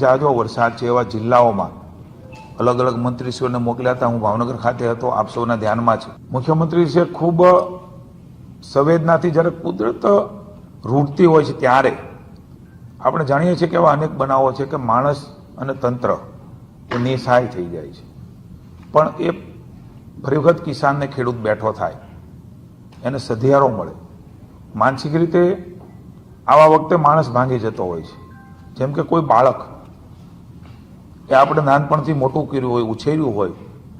જાજો વરસાદ છે એવા જિલ્લાઓમાં. અલગ અલગ મંત્રીશ્રીઓને મોકલ્યા હતા. હું ભાવનગર ખાતે હતો. આપ સૌના ધ્યાનમાં છે. મુખ્યમંત્રીશ્રીએ ખૂબ સંવેદનાથી જ્યારે કુદરત રૂટતી હોય છે ત્યારે આપણે જાણીએ છીએ કે એવા અનેક બનાવો છે કે માણસ અને તંત્ર એ થઈ જાય છે. પણ એ ફરી વખત કિસાનને ખેડૂત બેઠો થાય. એને સધિયારો મળે. માનસિક રીતે આવા વખતે માણસ ભાંગી જતો હોય છે. જેમ કે કોઈ બાળક એ આપણે નાનપણથી મોટું કર્યું હોય, ઉછેર્યું હોય,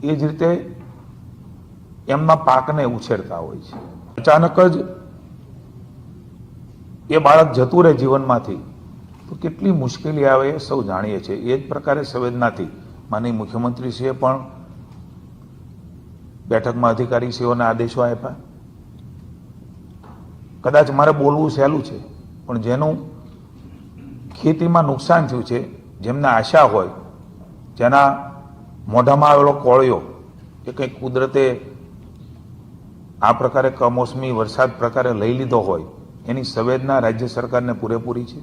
એ જ રીતે એમના પાકને ઉછેરતા હોય છે. અચાનક જ એ બાળક જતું રહે જીવનમાંથી, તો કેટલી મુશ્કેલી આવે એ સૌ જાણીએ છીએ. એ જ પ્રકારે સંવેદનાથી માની મુખ્યમંત્રીશ્રીએ પણ બેઠકમાં અધિકારીશ્રીઓને આદેશો આપ્યા. કદાચ મારે બોલવું સહેલું છે, પણ જેનું ખેતીમાં નુકસાન થયું છે, જેમને આશા હોય જેના મોઢામાં આવેલો કોળિયો કે કંઈક કુદરતે આ પ્રકારે કમોસમી વરસાદ પ્રકારે લઈ લીધો હોય, એની સંવેદના રાજ્ય સરકારને પૂરેપૂરી છે?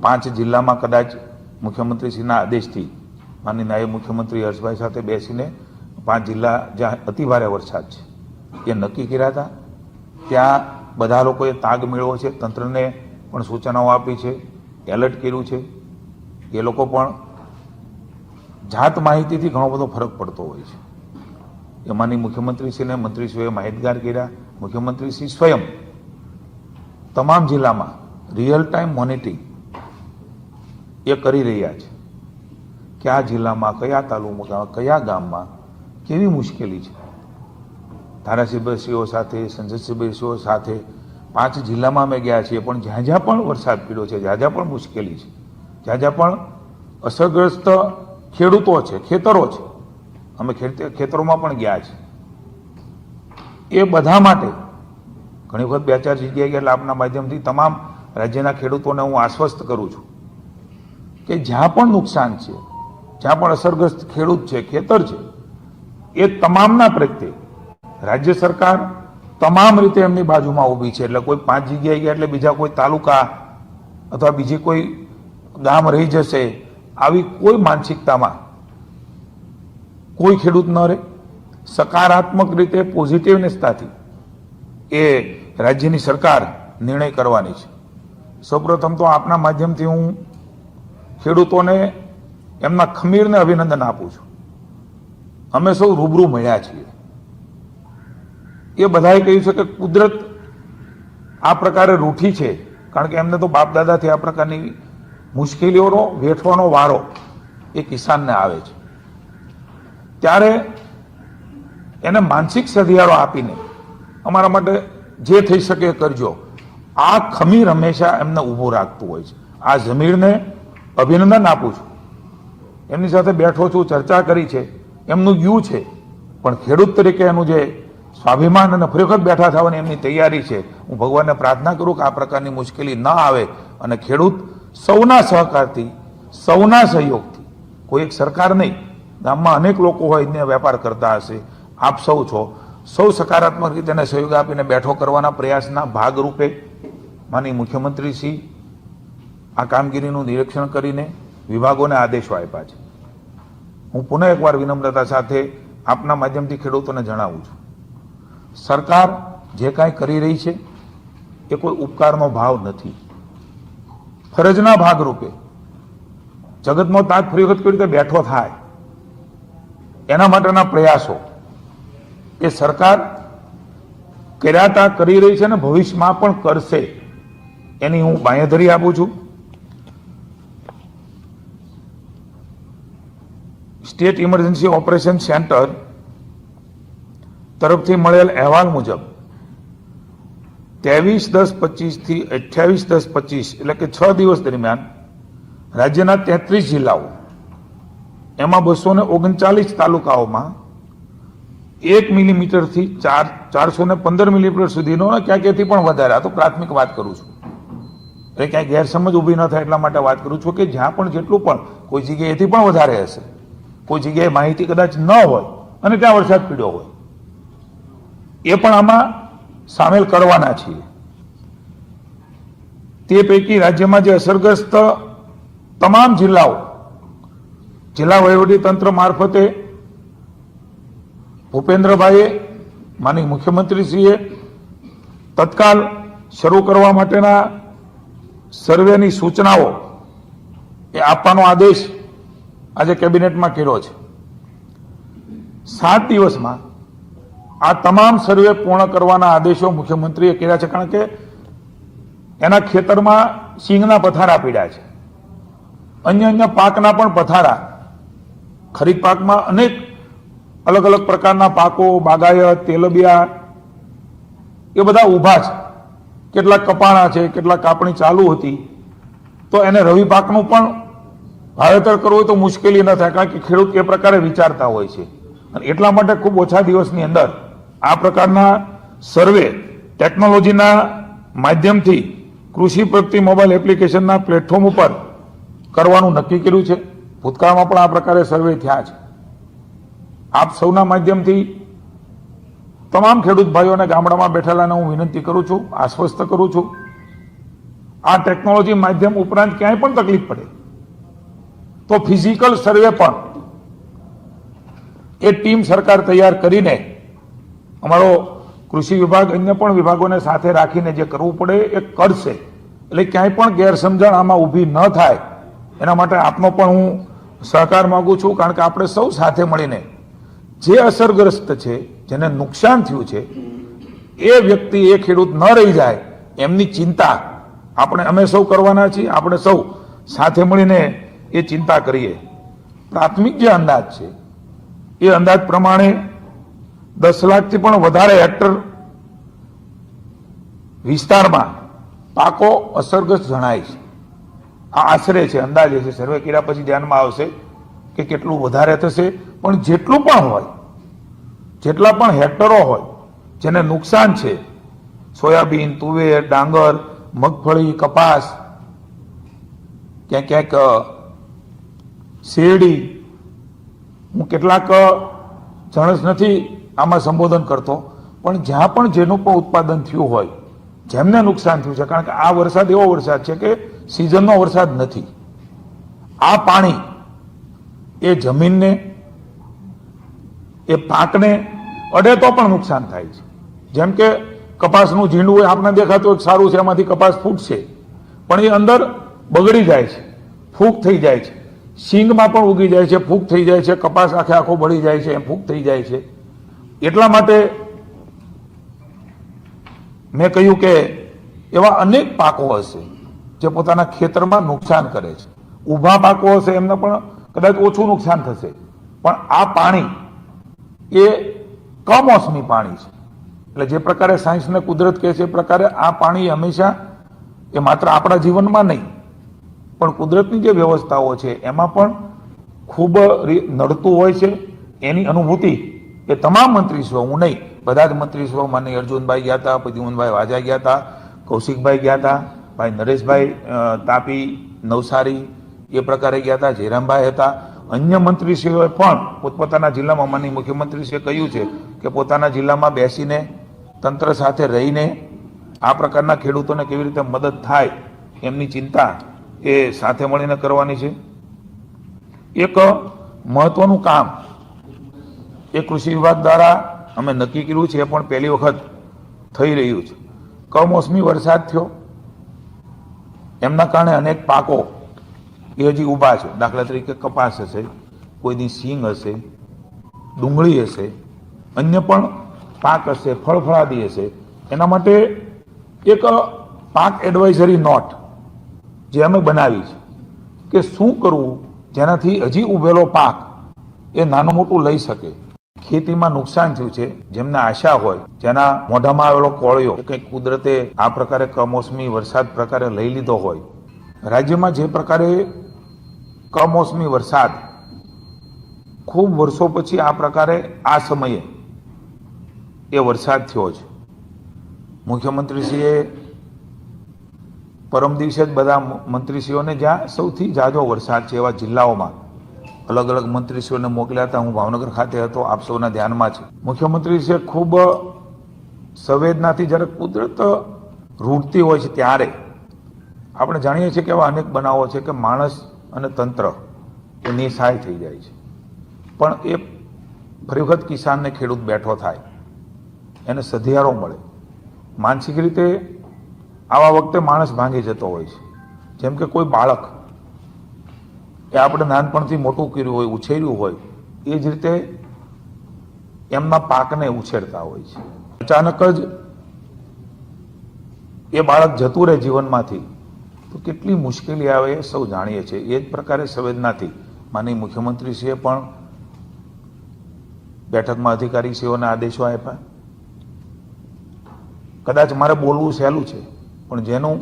પાંચ જિલ્લામાં કદાચ મુખ્યમંત્રીશ્રીના આદેશથી, માનની નાયબ મુખ્યમંત્રી હર્ષભાઈ સાથે બેસીને પાંચ જિલ્લા જ્યાં અતિભારે વરસાદ છે, એ નક્કી કર્યા હતા? ત્યાં બધા લોકોએ તાગ મેળવો છે, તંત્રને પણ સૂચનાઓ આપી છે, એલર્ટ કર્યું છે. એ લોકો પણ જાત માહિતીથી ઘણો બધો ફરક પડતો હોય છે. એમાંની મુખ્યમંત્રીશ્રીને મંત્રીશ્રીઓએ માહિતગાર કર્યા. મુખ્યમંત્રીશ્રી સ્વયં તમામ જિલ્લામાં રિયલ ટાઈમ મોનિટરિંગ એ કરી રહ્યા છે કયા જિલ્લામાં કયા તાલુકામાં, કયા ગામમાં કેવી મુશ્કેલી છે. ધારાસભ્યશ્રીઓ સાથે, સંસદસભ્યશ્રીઓ સાથે પાંચ જિલ્લામાં અમે ગયા છીએ, પણ જ્યાં જ્યાં પણ વરસાદ પીડ્યો છે, જ્યાં જ્યાં પણ મુશ્કેલી છે, જ્યાં જ્યાં પણ અસરગ્રસ્ત ખેડૂતો છે, ખેતરો છે. અમે ખેત- ખેતરોમાં પણ ગયા છે એ બધા માટે ઘણી વખત બે ચાર જગ્યાએ ગયા આપના માધ્યમથી તમામ રાજ્યના ખેડૂતોને હું આશ્વસ્ત કરું છું કે જ્યાં પણ નુકસાન છે, જ્યાં પણ અસરગ્રસ્ત ખેડૂત છે, ખેતર છે, એ તમામના પ્રત્યે રાજ્ય સરકાર તમામ રીતે એમની બાજુમાં ઊભી છે. એટલે કોઈ પાંચ જગ્યાએ ગયા એટલે બીજા કોઈ તાલુકા અથવા બીજી કોઈ ગામ રહી જશે આવી કોઈ માનસિકતામાં કોઈ ખેડૂત ન રહે. સકારાત્મક રીતે પોઝિટિવનેસતાથી એ રાજ્યની સરકાર નિર્ણય કરવાની છે. સૌપ્રથમ તો આપના માધ્યમથી હું ખેડૂતોને એમના ખમીરને અભિનંદન આપું છું. અમે સૌ રૂબરૂ મળ્યા છીએ. એ બધાએ કહ્યું છે કે કુદરત આ પ્રકારે રૂઠી છે. કારણ કે એમને તો બાપ દાદાથી આ પ્રકારની મુશ્કેલીઓનો, વેઠવાનો વારો એ કિસાનને આવે છે. ત્યારે એને માનસિક સધિયારો આપીને અમારા માટે જે થઈ શકે એ કરજો. આ ખમીર હંમેશા એમને ઊભું રાખતું હોય છે. આ જમીરને અભિનંદન આપું છું. એમની સાથે બેઠો છું, ચર્ચા કરી છે. એમનું યુ છે. પણ ખેડૂત તરીકે એનું જે સ્વાભિમાન અને ફરી બેઠા થવાની એમની તૈયારી છે. હું ભગવાનને પ્રાર્થના કરું કે આ પ્રકારની મુશ્કેલી ન આવે અને ખેડૂત સૌના સહકારથી, સૌના સહયોગથી, કોઈ એક સરકાર નહીં, ગામમાં અનેક લોકો હોય એને વેપાર કરતા હશે, આપ સૌ છો. સૌ સકારાત્મક રીતે એને સહયોગ આપીને બેઠો કરવાના પ્રયાસના ભાગરૂપે માની મુખ્યમંત્રીશ્રી આ કામગીરીનું નિરીક્ષણ કરીને વિભાગોને આદેશો આપ્યા છે. હું પુનઃ એકવાર વિનમ્રતા સાથે આપના માધ્યમથી ખેડૂતોને જણાવું છું. સરકાર જે કાંઈ કરી રહી છે, એ કોઈ ઉપકારનો ભાવ નથી. ફરજના ભાગરૂપે જગતનો તાજ ફરી વખત કેવી રીતે બેઠો થાય, એના માટેના પ્રયાસો એ સરકાર કર્યાતા કરી રહી છે અને ભવિષ્યમાં પણ કરશે. એની હું બાંયધરી આપું છું. સ્ટેટ ઇમરજન્સી ઓપરેશન સેન્ટર તરફથી મળેલ અહેવાલ મુજબ ત્રેવીસ દસ પચીસથી અઠ્યાવીસ દસ પચીસ, એટલે કે છ દિવસ દરમિયાન રાજ્યના તેત્રીસ જિલ્લાઓ, એમાં બસો ને ઓગણચાલીસ તાલુકાઓમાં એક મિલીમીટરથી ચાર, ચારસો ને પંદર મિલીમીટર સુધીનો અને ક્યાંક એથી પણ વધારે, આ તો પ્રાથમિક વાત કરું છું. એટલે ક્યાંય ગેરસમજ ઊભી ન થાય એટલા માટે વાત કરું છું કે જ્યાં પણ જેટલું પણ, કોઈ જગ્યાએથી પણ વધારે હશે. કોઈ જગ્યાએ માહિતી કદાચ ન હોય અને ત્યાં વરસાદ પીડ્યો હોય. એ પણ આમાં સામેલ કરવાના છીએ. તે પૈકી રાજ્યમાં જે અસરગ્રસ્ત તમામ જિલ્લાઓ, જિલ્લા વહીવટી તંત્ર મારફતે ભૂપેન્દ્રભાઈએ માની મુખ્યમંત્રીશ્રીએ તત્કાલ શરૂ કરવા માટેના સર્વેની સૂચનાઓ એ આપવાનો આદેશ આજે કેબિનેટમાં કર્યો છે. સાત દિવસમાં આ તમામ સર્વે પૂર્ણ કરવાના આદેશો મુખ્યમંત્રીએ કર્યા છે કારણ કે એના ખેતરમાં સિંગના પથારા પીડ્યા છે. અન્ય અન્ય પાકના પણ પથારા. ખરીફ પાકમાં અનેક અલગ અલગ પ્રકારના પાકો, બાગાયત, તેલબિયા, એ બધા ઊભા છે. કેટલાક કપાણા છે, કેટલાક કાપણી ચાલુ હતી. તો એને રવિ પાકનું પણ વાવેતર કરવું હોય તો મુશ્કેલી ન થાય, કારણ કે ખેડૂત એ પ્રકારે વિચારતા હોય છે. અને એટલા માટે ખૂબ ઓછા દિવસની અંદર આ પ્રકારના સર્વે ટેકનોલોજીના માધ્યમથી કૃષિ પ્રગતિ મોબાઈલ એપ્લિકેશનના પ્લેટફોર્મ ઉપર કરવાનું નક્કી કર્યું છે. ભૂતકાળમાં પણ આ પ્રકારે સર્વે થયા છે. આપ સૌના માધ્યમથી તમામ ખેડૂત ભાઈઓને ગામડામાં બેઠેલાને હું વિનંતી કરું છું, આશ્વસ્ત કરું છું. આ ટેકનોલોજી માધ્યમ ઉપરાંત ક્યાંય પણ તકલીફ પડે તો ફિઝિકલ સર્વે પણ એ ટીમ સરકાર તૈયાર કરીને અમારો કૃષિ વિભાગ અન્ય પણ વિભાગોને સાથે રાખીને જે કરવું પડે એ કરશે. એટલે ક્યાંય પણ ગેરસમજણ આમાં ઊભી ન થાય. એના માટે આપનો પણ હું સહકાર માગું છું, કારણ કે આપણે સૌ સાથે મળીને જે અસરગ્રસ્ત છે, જેને નુકસાન થયું છે, એ વ્યક્તિ, એ ખેડૂત ન રહી જાય, એમની ચિંતા આપણે અમે સૌ કરવાના છીએ, આપણે સૌ સાથે મળીને એ ચિંતા કરીએ. પ્રાથમિક જે અંદાજ છે, એ અંદાજ પ્રમાણે દસ લાખથી પણ વધારે હેક્ટર વિસ્તારમાં પાકો અસરગ્રસ્ત જણાય છે. આ આશરે છે, અંદાજે છે. સર્વે કર્યા પછી ધ્યાનમાં આવશે કે કેટલું વધારે થશે. પણ જેટલું પણ હોય, જેટલા પણ હેક્ટરો હોય, જેને નુકસાન છે, સોયાબીન, તુવેર, ડાંગર, મગફળી, કપાસ, ક્યાંક ક્યાંક શેરડી, હું કેટલાક જણસ નથી આમાં સંબોધન કરતો. પણ જ્યાં પણ જેનું પણ ઉત્પાદન થયું હોય, જેમને નુકસાન થયું છે, કારણ કે આ વરસાદ એવો વરસાદ છે કે સિઝનનો વરસાદ નથી. આ પાણી એ જમીનને, એ પાકને અડે તો પણ નુકસાન થાય છે. જેમ કે કપાસનું ઝીંડું હોય આપણે દેખાતું હોય સારું છે, એમાંથી કપાસ ફૂટશે. પણ એ અંદર બગડી જાય છે ફૂગ થઈ જાય છે. સિંગમાં પણ ઉગી જાય છે ફૂગ થઈ જાય છે, કપાસ આખે આખો બળી જાય છે, એમ ફૂગ થઈ જાય છે. એટલા માટે મેં કહ્યું કે એવા અનેક પાકો હશે જે પોતાના ખેતરમાં નુકસાન કરે છે. ઊભા પાકો હશે એમને પણ કદાચ ઓછું નુકસાન થશે. પણ આ પાણી એ કમોસમી પાણી છે. એટલે જે પ્રકારે સાયન્સને કુદરત કહે છે એ પ્રકારે આ પાણી હંમેશા એ માત્ર આપણા જીવનમાં નહીં, પણ કુદરતની જે વ્યવસ્થાઓ છે એમાં પણ ખૂબ નડતું હોય છે. એની અનુભૂતિ એ તમામ મંત્રીશ્રીઓ હું નહીં, બધા જ મંત્રીશ્રીઓ માનની અર્જુનભાઈ ગયા હતા પ્રદ્યુમનભાઈ વાજા ગયા હતા, કૌશિકભાઈ ગયા હતા, ભાઈ નરેશભાઈ તાપી, નવસારી એ પ્રકારે ગયા હતા, જયરામભાઈ હતા. અન્ય મંત્રીશ્રીઓએ પણ પોતપોતાના જિલ્લામાં માનની મુખ્યમંત્રીશ્રીએ કહ્યું છે કે પોતાના જિલ્લામાં બેસીને, તંત્ર સાથે રહીને આ પ્રકારના ખેડૂતોને કેવી રીતે મદદ થાય એમની ચિંતા એ સાથે મળીને કરવાની છે. એક મહત્વનું કામ એ કૃષિ વિભાગ દ્વારા અમે નક્કી કર્યું છે પણ પહેલી વખત થઈ રહ્યું છે. કમોસમી વરસાદ થયો. એમના કારણે અનેક પાકો એ હજી ઊભા છે. દાખલા તરીકે કપાસ હશે, કોઈની સિંગ હશે, ડુંગળી હશે, અન્ય પણ પાક હશે, ફળફળાદી હશે. એના માટે એક પાક એડવાઇઝરી નોટ જે અમે બનાવી છે કે શું કરવું જેનાથી હજી ઊભેલો પાક એ નાનું મોટું લઈ શકે. ખેતીમાં નુકસાન થયું છે, જેમને આશા હોય, જેના મોઢામાં આવેલો કોળિયો કે કુદરતે આ પ્રકારે કમોસમી વરસાદ પ્રકારે લઈ લીધો હોય. રાજ્યમાં જે પ્રકારે કમોસમી વરસાદ ખૂબ વર્ષો પછી આ પ્રકારે આ સમયે એ વરસાદ થયો છે. મુખ્યમંત્રીશ્રીએ પરમ દિવસે જ બધા મંત્રીશ્રીઓને જ્યાં સૌથી ઝાઝો વરસાદ છે એવા જિલ્લાઓમાં અલગ અલગ મંત્રીશ્રીઓને મોકલ્યા હતા. હું ભાવનગર ખાતે હતો. આપ સૌના ધ્યાનમાં છે. મુખ્યમંત્રીશ્રીએ ખૂબ સંવેદનાથી જ્યારે કુદરત રૂટતી હોય છે ત્યારે આપણે જાણીએ છીએ કે એવા અનેક બનાવો છે કે માણસ અને તંત્ર એ નિસહાય થઈ જાય છે. પણ એ ફરી વખત કિસાનને ખેડૂત બેઠો થાય. એને સધિયારો મળે. માનસિક રીતે આવા વખતે માણસ ભાંગી જતો હોય છે. જેમ કે કોઈ બાળક એ આપણે નાનપણથી મોટું કર્યું હોય, ઉછેર્યું હોય, એ જ રીતે એમના પાકને ઉછેરતા હોય છે. અચાનક જ એ બાળક જતું રહે જીવનમાંથી, તો કેટલી મુશ્કેલી આવે એ સૌ જાણીએ છીએ. એ જ પ્રકારે સંવેદનાથી માનીય મુખ્યમંત્રીશ્રીએ પણ બેઠકમાં અધિકારીશ્રીઓને આદેશો આપ્યા. કદાચ મારે બોલવું સહેલું છે, પણ જેનું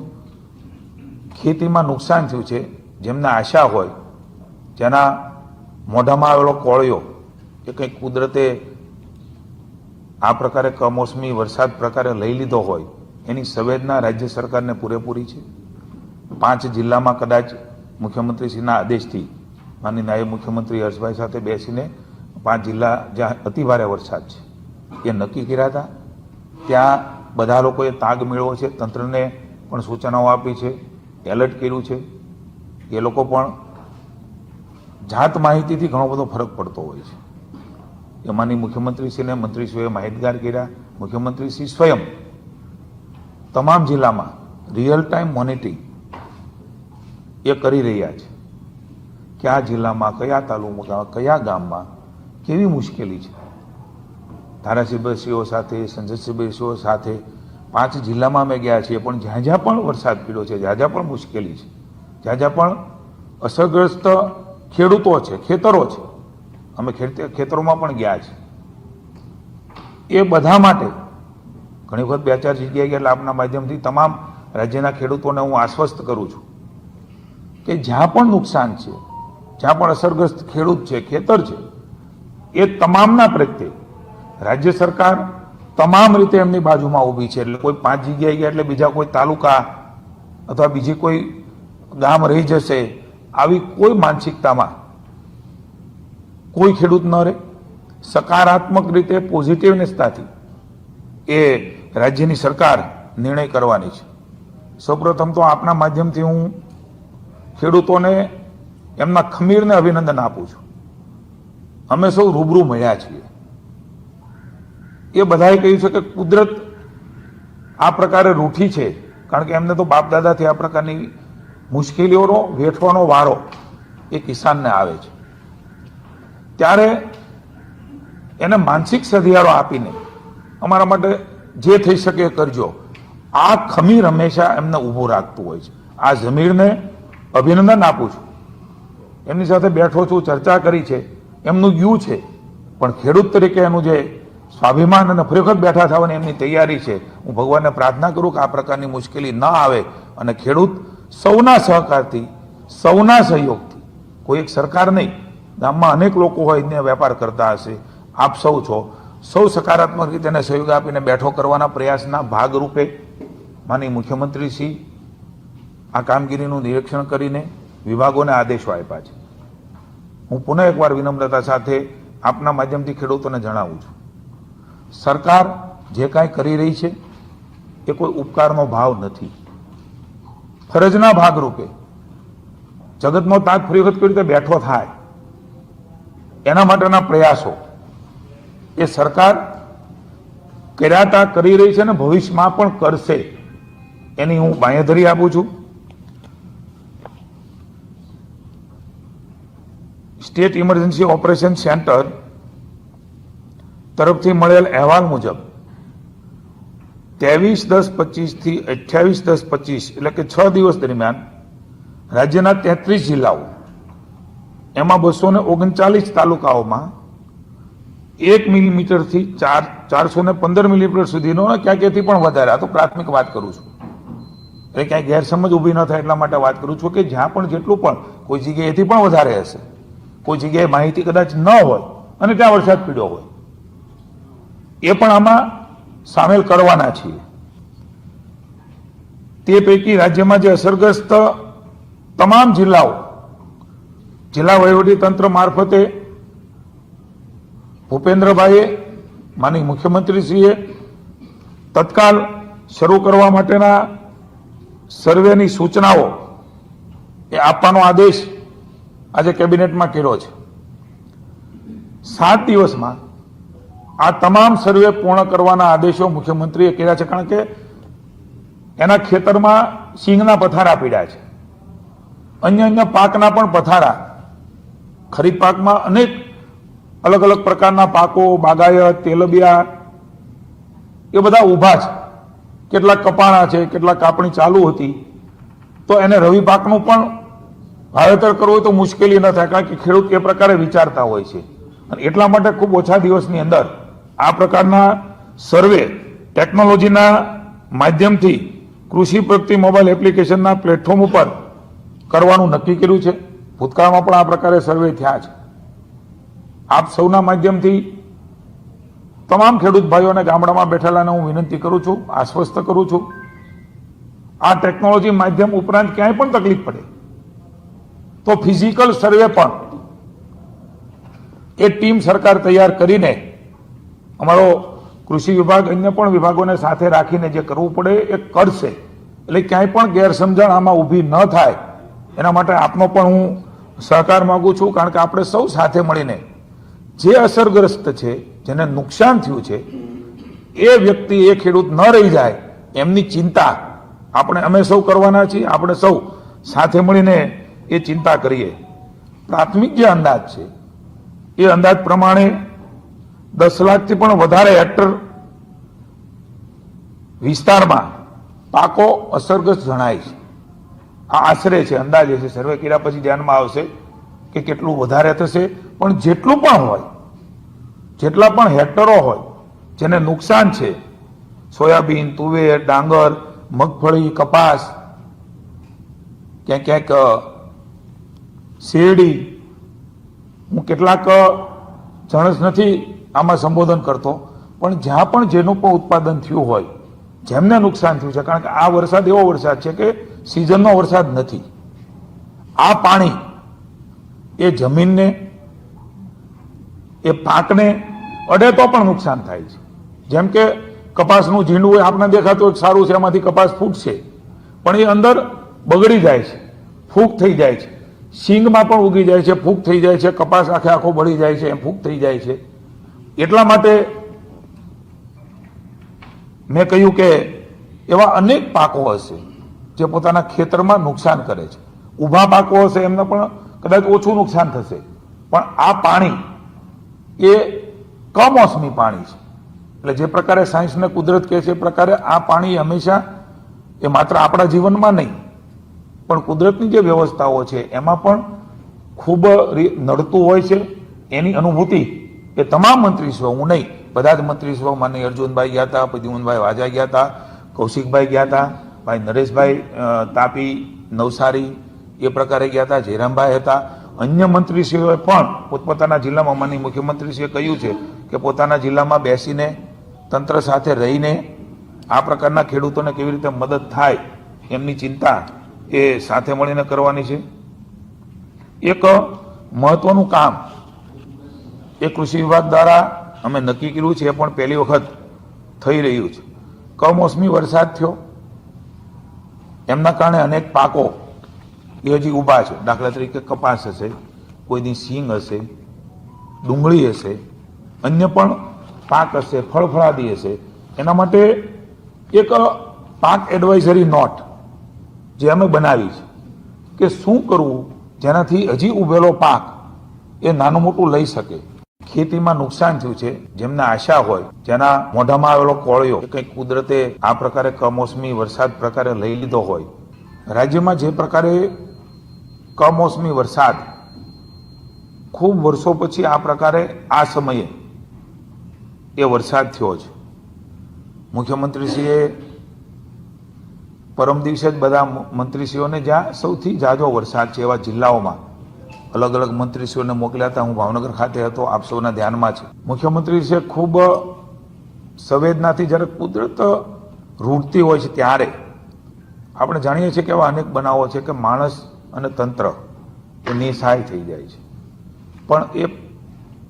ખેતીમાં નુકસાન થયું છે, જેમને આશા હોય જેના મોઢામાં આવેલો કોળિયો કે કંઈક કુદરતે આ પ્રકારે કમોસમી વરસાદ પ્રકારે લઈ લીધો હોય, એની સંવેદના રાજ્ય સરકારને પૂરેપૂરી છે? પાંચ જિલ્લામાં કદાચ મુખ્યમંત્રીશ્રીના આદેશથી માની નાયબ મુખ્યમંત્રી હર્ષભાઈ સાથે બેસીને પાંચ જિલ્લા જ્યાં અતિભારે વરસાદ છે, એ નક્કી કર્યા હતા? ત્યાં બધા લોકોએ તાગ મેળવો છે, તંત્રને પણ સૂચનાઓ આપી છે, એલર્ટ કર્યું છે? એ લોકો પણ જાત માહિતીથી ઘણો બધો ફરક પડતો હોય છે. એમાંની મુખ્યમંત્રીશ્રીને મંત્રીશ્રીઓએ માહિતગાર કર્યા. મુખ્યમંત્રીશ્રી સ્વયં તમામ જિલ્લામાં રિયલ ટાઈમ મોનિટરિંગ એ કરી રહ્યા છે કયા જિલ્લામાં કયા તાલુકામાં, કયા ગામમાં કેવી મુશ્કેલી છે. ધારાસભ્યશ્રીઓ સાથે, સંસદસભ્યશ્રીઓ સાથે પાંચ જિલ્લામાં અમે ગયા છીએ, પણ જ્યાં જ્યાં પણ વરસાદ પીડ્યો છે, જ્યાં જ્યાં પણ મુશ્કેલી છે, જ્યાં જ્યાં પણ અસરગ્રસ્ત ખેડૂતો છે, ખેતરો છે. અમે ખેત- ખેતરોમાં પણ ગયા છે એ બધા માટે ઘણી વખત બે ચાર જગ્યાએ ગયા, એટલે આપના માધ્યમથી તમામ રાજ્યના ખેડૂતોને હું આશ્વસ્ત કરું છું કે જ્યાં પણ નુકસાન છે, જ્યાં પણ અસરગ્રસ્ત ખેડૂત છે, ખેતર છે, એ તમામના પ્રત્યે રાજ્ય સરકાર તમામ રીતે એમની બાજુમાં ઊભી છે. એટલે કોઈ પાંચ જગ્યાએ ગયા એટલે બીજા કોઈ તાલુકા અથવા બીજી કોઈ ગામ રહી જશે આવી કોઈ માનસિકતામાં કોઈ ખેડૂત ન રહે. સકારાત્મક રીતે પોઝિટિવનેસતાથી એ રાજ્યની સરકાર નિર્ણય કરવાની છે. સૌપ્રથમ તો આપના માધ્યમથી હું ખેડૂતોને એમના ખમીરને અભિનંદન આપું છું. અમે સૌ રૂબરૂ મળ્યા છીએ. એ બધાએ કહ્યું છે કે કુદરત આ પ્રકારે રૂઠી છે. કારણ કે એમને તો બાપ દાદાથી આ પ્રકારની મુશ્કેલીઓનો, વેઠવાનો વારો એ કિસાનને આવે છે. ત્યારે એને માનસિક સધિયારો આપીને અમારા માટે જે થઈ શકે કરજો. આ ખમીર હંમેશા એમને ઊભું રાખતું હોય છે. આ જમીરને અભિનંદન આપું છું. એમની સાથે બેઠો છું, ચર્ચા કરી છે. એમનું યુ છે. પણ ખેડૂત તરીકે એનું જે સ્વાભિમાન અને ફરી બેઠા થવાની એમની તૈયારી છે. હું ભગવાનને પ્રાર્થના કરું કે આ પ્રકારની મુશ્કેલી ન આવે અને ખેડૂત સૌના સહકારથી, સૌના સહયોગથી. કોઈ એક સરકાર નહીં, ગામમાં અનેક લોકો હોય એને વેપાર કરતા હશે. આપ સૌ છો. સૌ સકારાત્મક રીતે એને સહયોગ આપીને બેઠો કરવાના પ્રયાસના ભાગરૂપે માની મુખ્યમંત્રીશ્રી આ કામગીરીનું નિરીક્ષણ કરીને વિભાગોને આદેશો આપ્યા છે. હું પુનઃ એકવાર વિનમ્રતા સાથે આપના માધ્યમથી ખેડૂતોને જણાવું છું. સરકાર જે કાંઈ કરી રહી છે, એ કોઈ ઉપકારનો ભાવ નથી. ફરજના ભાગરૂપે જગતનો તાજ ફરી વખત કઈ રીતે બેઠો થાય, એના માટેના પ્રયાસો એ સરકાર કર્યાતા કરી રહી છે અને ભવિષ્યમાં પણ કરશે, એની હું બાંયધરી આપું છું. સ્ટેટ ઇમરજન્સી ઓપરેશન સેન્ટર તરફથી મળેલ અહેવાલ મુજબ ત્રેવીસ દસ પચીસથી અઠ્યાવીસ દસ પચીસ, એટલે કે છ દિવસ દરમિયાન રાજ્યના તેત્રીસ જિલ્લાઓ, એમાં બસો ને ઓગણચાલીસ તાલુકાઓમાં એક મિલીમીટરથી ચાર, ચારસો ને પંદર મિલીમીટર સુધીનો અને ક્યાંક એથી પણ વધારે, આ તો પ્રાથમિક વાત કરું છું. એટલે ક્યાંય ગેરસમજ ઊભી ન થાય એટલા માટે વાત કરું છું કે જ્યાં પણ જેટલું પણ, કોઈ જગ્યાએથી પણ વધારે હશે, કોઈ જગ્યાએ માહિતી કદાચ ન હોય અને ત્યાં વરસાદ પીડ્યો હોય. એ પણ આમાં સામેલ કરવાના છીએ. તે પૈકી રાજ્યમાં જે અસરગ્રસ્ત તમામ જિલ્લાઓ, જિલ્લા વહીવટી તંત્ર મારફતે ભૂપેન્દ્રભાઈએ માની મુખ્યમંત્રીશ્રીએ તત્કાલ શરૂ કરવા માટેના સર્વેની સૂચનાઓ એ આપવાનો આદેશ આજે કેબિનેટમાં કર્યો છે. સાત દિવસમાં આ તમામ સર્વે પૂર્ણ કરવાના આદેશો મુખ્યમંત્રીએ કર્યા છે કારણ કે એના ખેતરમાં સિંગના પથારા પીડ્યા છે. અન્ય અન્ય પાકના પણ પથારા. ખરીફ પાકમાં અનેક અલગ અલગ પ્રકારના પાકો, બાગાયત, તેલબિયા, એ બધા ઊભા છે. કેટલાક કપાણા છે, કેટલાક કાપણી ચાલુ હતી. તો એને રવિ પાકનું પણ વાવેતર કરવું તો મુશ્કેલી ન થાય, કારણ કે ખેડૂત એ પ્રકારે વિચારતા હોય છે. અને એટલા માટે ખૂબ ઓછા દિવસની અંદર આ પ્રકારના સર્વે ટેકનોલોજીના માધ્યમથી કૃષિ પ્રગતિ મોબાઈલ એપ્લિકેશનના પ્લેટફોર્મ ઉપર કરવાનું નક્કી કર્યું છે. ભૂતકાળમાં પણ આ પ્રકારે સર્વે થયા છે. આપ સૌના માધ્યમથી તમામ ખેડૂત ભાઈઓને ગામડામાં બેઠેલાને હું વિનંતી કરું છું, આશ્વસ્ત કરું છું. આ ટેકનોલોજી માધ્યમ ઉપરાંત ક્યાંય પણ તકલીફ પડે, તો ફિઝિકલ સર્વે પણ એ ટીમ સરકાર તૈયાર કરીને અમારો કૃષિ વિભાગ અન્ય પણ વિભાગોને સાથે રાખીને જે કરવું પડે એ કરશે. એટલે ક્યાંય પણ ગેરસમજણ આમાં ઊભી ન થાય. એના માટે આપનો પણ હું સહકાર માગું છું, કારણ કે આપણે સૌ સાથે મળીને જે અસરગ્રસ્ત છે, જેને નુકસાન થયું છે, એ વ્યક્તિ, એ ખેડૂત ન રહી જાય, એમની ચિંતા આપણે અમે સૌ કરવાના છીએ, આપણે સૌ સાથે મળીને એ ચિંતા કરીએ. પ્રાથમિક જે અંદાજ છે, એ અંદાજ પ્રમાણે દસ લાખથી પણ વધારે હેક્ટર વિસ્તારમાં પાકો અસરગ્રસ્ત જણાય છે. આ આશરે છે, અંદાજે છે. સર્વે કર્યા પછી ધ્યાનમાં આવશે કે કેટલું વધારે થશે. પણ જેટલું પણ હોય, જેટલા પણ હેક્ટરો હોય, જેને નુકસાન છે, સોયાબીન, તુવેર, ડાંગર, મગફળી, કપાસ, ક્યાંક ક્યાંક શેરડી, હું કેટલાક જણસ નથી આમાં સંબોધન કરતો. પણ જ્યાં પણ જેનું પણ ઉત્પાદન થયું હોય, જેમને નુકસાન થયું છે, કારણ કે આ વરસાદ એવો વરસાદ છે કે સિઝનનો વરસાદ નથી. આ પાણી એ જમીનને, એ પાકને અડે તો પણ નુકસાન થાય છે. જેમ કે કપાસનું ઝીંડું હોય આપણે દેખાતું એક સારું છે, એમાંથી કપાસ ફૂટશે. પણ એ અંદર બગડી જાય છે ફૂગ થઈ જાય છે. સિંગમાં પણ ઉગી જાય છે ફૂગ થઈ જાય છે, કપાસ આખે આખો બળી જાય છે, એમ ફૂગ થઈ જાય છે. એટલા માટે મેં કહ્યું કે એવા અનેક પાકો હશે જે પોતાના ખેતરમાં નુકસાન કરે છે. ઊભા પાકો હશે એમને પણ કદાચ ઓછું નુકસાન થશે. પણ આ પાણી એ કમોસમી પાણી છે. એટલે જે પ્રકારે સાયન્સને કુદરત કહે છે એ પ્રકારે આ પાણી હંમેશા એ માત્ર આપણા જીવનમાં નહીં, પણ કુદરતની જે વ્યવસ્થાઓ છે એમાં પણ ખૂબ નડતું હોય છે. એની અનુભૂતિ એ તમામ મંત્રીશ્રીઓ હું નહીં. બધા જ મંત્રીશ્રીઓ માનની અર્જુનભાઈ ગયા હતા પ્રદ્યુમનભાઈ વાજા ગયા હતા, કૌશિકભાઈ ગયા હતા, ભાઈ નરેશભાઈ તાપી, નવસારી, એ પ્રકારે ગયા હતા, જયરામભાઈ હતા. અન્ય મંત્રીશ્રીઓએ પણ પોતપોતાના જિલ્લામાં માનની મુખ્યમંત્રીશ્રીએ કહ્યું છે કે પોતાના જિલ્લામાં બેસીને, તંત્ર સાથે રહીને, આ પ્રકારના ખેડૂતોને કેવી રીતે મદદ થાય, એમની ચિંતા એ સાથે મળીને કરવાની છે. એક મહત્વનું કામ એ કૃષિ વિભાગ દ્વારા અમે નક્કી કર્યું છે, એ પણ પહેલી વખત થઈ રહ્યું છે. કમોસમી વરસાદ થયો. એમના કારણે અનેક પાકો એ હજી ઊભા છે. દાખલા તરીકે કપાસ હશે, કોઈની સિંગ હશે, ડુંગળી હશે, અન્ય પણ પાક હશે, ફળફળાદી હશે. એના માટે એક પાક એડવાઇઝરી નોટ જે અમે બનાવી છે કે શું કરવું જેનાથી હજી ઉભેલો પાક એ નાનું મોટું લઈ શકે. ખેતીમાં નુકસાન થયું છે, જેમને આશા હોય, જેના મોઢામાં આવેલો કોળિયો કંઈક કુદરતે આ પ્રકારે કમોસમી વરસાદ પ્રકારે લઈ લીધો હોય. રાજ્યમાં જે પ્રકારે કમોસમી વરસાદ, ખૂબ વર્ષો પછી આ પ્રકારે, આ સમયે એ વરસાદ થયો છે. મુખ્યમંત્રીશ્રીએ પરમ દિવસે જ બધા મંત્રીશ્રીઓને જ્યાં સૌથી જાજો વરસાદ છે એવા જિલ્લાઓમાં અલગ અલગ મંત્રીશ્રીઓને મોકલ્યા હતા. હું ભાવનગર ખાતે હતો. આપ સૌના ધ્યાનમાં છે. મુખ્યમંત્રી છે, ખૂબ સંવેદનાથી જ્યારે કુદરત રૂટતી હોય છે ત્યારે આપણે જાણીએ છીએ કે એવા અનેક બનાવો છે કે માણસ અને તંત્ર એ નિસહાય થઈ જાય છે. પણ એ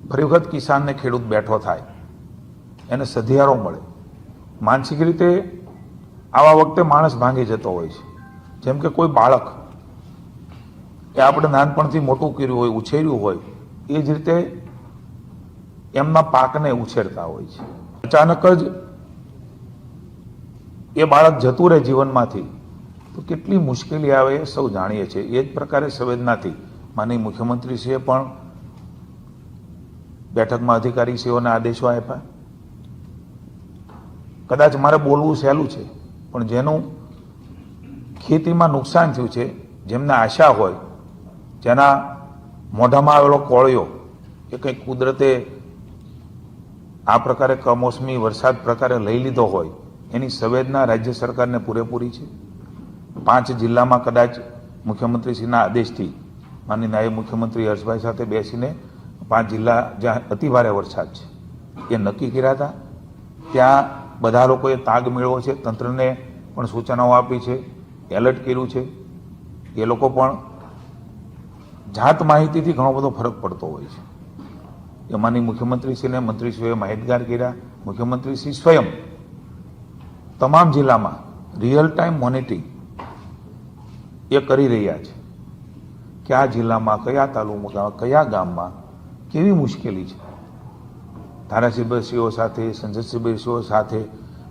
ફરી વખત કિસાનને ખેડૂત બેઠો થાય. એને સધિયારો મળે. માનસિક રીતે આવા વખતે માણસ ભાંગી જતો હોય છે. જેમ કે કોઈ બાળક એ આપણે નાનપણથી મોટું કર્યું હોય, ઉછેર્યું હોય, એ જ રીતે એમના પાકને ઉછેરતા હોય છે. અચાનક જ એ બાળક જતું રહે જીવનમાંથી, તો કેટલી મુશ્કેલી આવે એ સૌ જાણીએ છીએ. એ જ પ્રકારે સંવેદનાથી માનનીય મુખ્યમંત્રીશ્રીએ પણ બેઠકમાં અધિકારીશ્રીઓને આદેશો આપ્યા. કદાચ મારે બોલવું સહેલું છે, પણ જેનું ખેતીમાં નુકસાન થયું છે, જેમને આશા હોય જેના મોઢામાં આવેલો કોળિયો એ કંઈક કુદરતે આ પ્રકારે કમોસમી વરસાદ પ્રકારે લઈ લીધો હોય, એની સંવેદના રાજ્ય સરકારને પૂરેપૂરી છે? પાંચ જિલ્લામાં કદાચ મુખ્યમંત્રીશ્રીના આદેશથી માનની નાયબ મુખ્યમંત્રી હર્ષભાઈ સાથે બેસીને પાંચ જિલ્લા જ્યાં અતિભારે વરસાદ છે, એ નક્કી કર્યા હતા? ત્યાં બધા લોકોએ તાગ મેળવ્યો છે, તંત્રને પણ સૂચનાઓ આપી છે, એલર્ટ કર્યું છે. એ લોકો પણ જાત માહિતીથી ઘણો બધો ફરક પડતો હોય છે. એમાંની મુખ્યમંત્રીશ્રીને મંત્રીશ્રીઓએ માહિતગાર કર્યા. મુખ્યમંત્રીશ્રી સ્વયં તમામ જિલ્લામાં રિયલ ટાઈમ મોનિટરિંગ એ કરી રહ્યા છે કયા જિલ્લામાં કયા તાલુકામાં, કયા ગામમાં કેવી મુશ્કેલી છે. ધારાસભ્યશ્રીઓ સાથે, સંસદસભ્યશ્રીઓ સાથે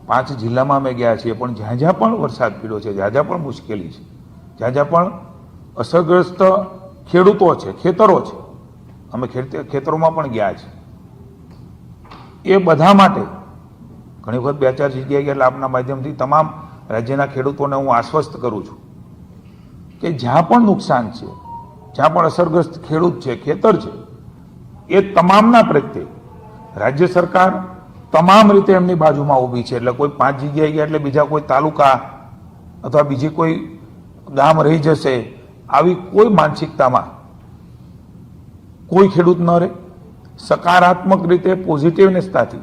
પાંચ જિલ્લામાં અમે ગયા છીએ, પણ જ્યાં જ્યાં પણ વરસાદ પીડ્યો છે, જ્યાં જ્યાં પણ મુશ્કેલી છે, જ્યાં જ્યાં પણ અસરગ્રસ્ત ખેડૂતો છે, ખેતરો છે. અમે ખેત- ખેતરોમાં પણ ગયા છે. એ બધા માટે ઘણી વખત બે ચાર જગ્યાએ આપના માધ્યમથી તમામ રાજ્યના ખેડૂતોને હું આશ્વસ્ત કરું છું કે જ્યાં પણ નુકસાન છે, જ્યાં પણ અસરગ્રસ્ત ખેડૂત છે, ખેતર છે, એ તમામના પ્રત્યે રાજ્ય સરકાર તમામ રીતે એમની બાજુમાં ઊભી છે. એટલે કોઈ પાંચ જગ્યાએ ગયા એટલે બીજા કોઈ તાલુકા અથવા બીજી કોઈ ગામ રહી જશે આવી કોઈ માનસિકતામાં કોઈ ખેડૂત ન રહે. સકારાત્મક રીતે પોઝિટિવનેસતાથી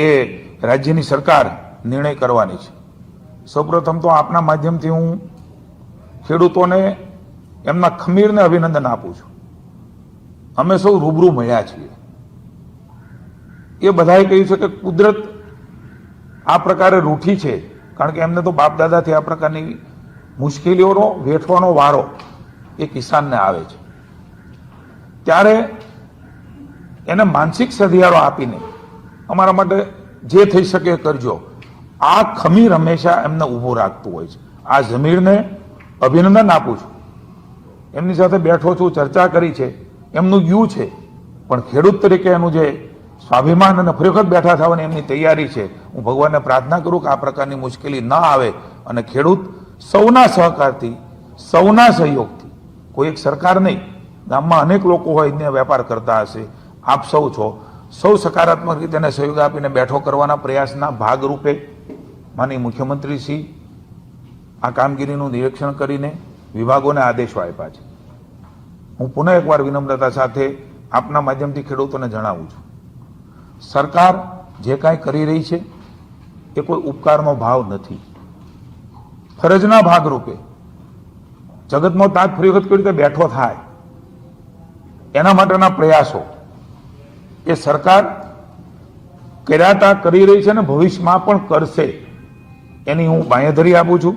એ રાજ્યની સરકાર નિર્ણય કરવાની છે. સૌપ્રથમ તો આપના માધ્યમથી હું ખેડૂતોને એમના ખમીરને અભિનંદન આપું છું. અમે સૌ રૂબરૂ મળ્યા છીએ. એ બધાએ કહ્યું છે કે કુદરત આ પ્રકારે રૂઠી છે. કારણ કે એમને તો બાપ દાદાથી આ પ્રકારની મુશ્કેલીઓનો, વેઠવાનો વારો એ કિસાનને આવે છે. ત્યારે એને માનસિક સધિયારો આપીને અમારા માટે જે થઈ શકે કરજો. આ ખમીર હંમેશા એમને ઊભું રાખતું હોય છે. આ જમીરને અભિનંદન આપું છું. એમની સાથે બેઠો છું, ચર્ચા કરી છે. એમનું યુ છે. પણ ખેડૂત તરીકે એનું જે સ્વાભિમાન અને ફરી બેઠા થવાની એમની તૈયારી છે. હું ભગવાનને પ્રાર્થના કરું કે આ પ્રકારની મુશ્કેલી ન આવે અને ખેડૂત સૌના સહકારથી, સૌના સહયોગથી, કોઈ એક સરકાર નહીં, ગામમાં અનેક લોકો હોય ને વેપાર કરતા હશે, આપ સૌ છો, સૌ સકારાત્મક રીતે એને સહયોગ આપીને બેઠો કરવાના પ્રયાસના ભાગરૂપે માની મુખ્યમંત્રીશ્રી આ કામગીરીનું નિરીક્ષણ કરીને વિભાગોને આદેશો આપ્યા છે. હું પુનઃ એકવાર વિનમ્રતા સાથે આપના માધ્યમથી ખેડૂતોને જણાવું છું. સરકાર જે કાંઈ કરી રહી છે, એ કોઈ ઉપકારનો ભાવ નથી. ફરજના ભાગરૂપે જગતમાં તાજ ફરી વખત કેવી રીતે બેઠો થાય, એના માટેના પ્રયાસો એ સરકાર કર્યાતા કરી રહી છે અને ભવિષ્યમાં પણ કરશે, એની હું બાંયધરી આપું છું.